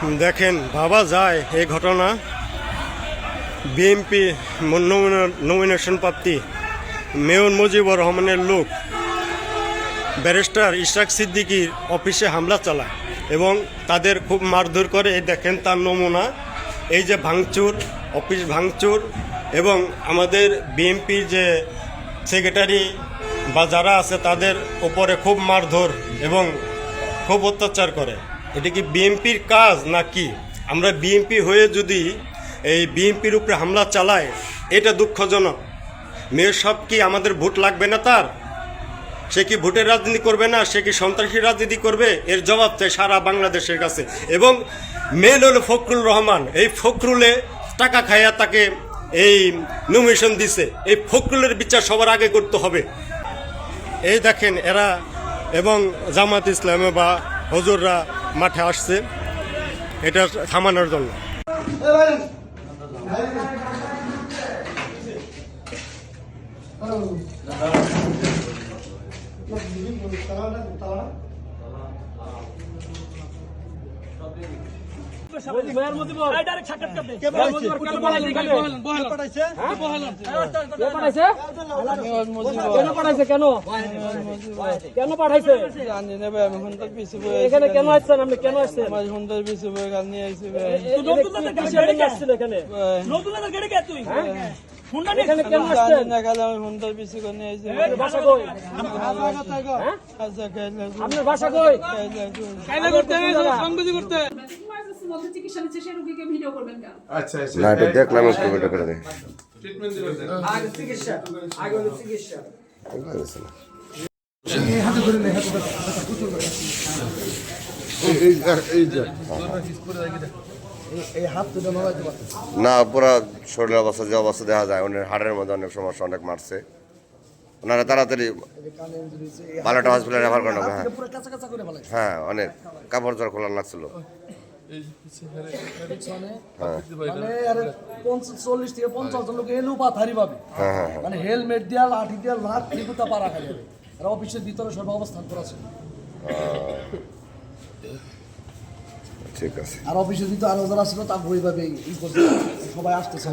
দেখেন, ভাবা যায় এই ঘটনা। বিএনপি নমিনেশন প্রাপ্তি মেয়র মুজিবুর রহমানের লোক, ব্যারিস্টার ইশরাক সিদ্দিকির অফিসে হামলা চালায় এবং তাদের খুব মারধর করে। এই দেখেন তার নমুনা, এই যে ভাঙচুর, অফিস ভাঙচুর এবং আমাদের বিএনপির যে সেক্রেটারি বা যারা আছে তাদের উপরে খুব মারধর এবং খুব অত্যাচার করে। এটা কি বিএনপির কাজ নাকি? আমরা বিএনপি হয়ে যদি এই বিএনপির উপরে হামলা চালায় এটা দুঃখজনক। মেয়র সব কি আমাদের ভোট লাগবে না তার? সে কি ভোটের রাজনীতি করবে না? সে কি সন্ত্রাসী রাজনীতি করবে? এর জবাব চাই সারা বাংলাদেশের কাছে। এবং মেন হলো ফখরুল রহমান। এই ফখরুলে টাকা খাইয়া তাকে এই নমিনেশন দিছে। এই ফখরুলের বিচার সবার আগে করতে হবে। এই দেখেন এরা এবং জামাত ইসলামে বা হজুররা মাঠে আসছে। এটা থামানোর জন্য। Thank পাঠাইছে কেন কেন পাঠাইছে? জানি না ভাই আমি ঘণ্টার পিছু এখানে কেন আসছেন আপনি? কেন আসছেন? আমার ঘণ্টার পিছু বয়ে গান নিয়ে আইছি ভাই কিসের জন্য আসছেন এখানে? এখানে কেন আসছেন? না কাল আমি ঘণ্টার পিছু করে নিয়ে আইছি আপনার বাসা কই? আচ্ছা আপনার বাসা কই? ইমার্জেন্সি মধ্যে চিকিৎসা নিচ্ছে সেই রোগীকে ভিডিও করবেন কেন? আচ্ছা আচ্ছা না এটা দেখলাম একটু করে দে ট্রিটমেন্ট দিবেন এই এই যে না পুরা শরীরের অবস্থা যে অবস্থা দেখা যায় ওনার হাড়ের মধ্যে অনেক সমস্যা অনেক মারছে। ওনারা তাড়াতাড়ি বারোটা হসপিটালে রেফার করানো হ্যাঁ। হ্যাঁ অনেক। কাপড় চড় খোলা লাগছিল। চল্লিশ থেকে পঞ্চাশ জন লোক এলু পা পাবে। হ্যাঁ হ্যাঁ হ্যাঁ। মানে হেলমেট দিয়া লাঠি দিয়া লাখ যাবে আর অফিসের ভিতরে সব অবস্থান করা ছিল। ঠিক আছে। আর অফিসের ভিতরে আরও যারা ছিল তা ওইভাবে ই সবাই আসতেছে।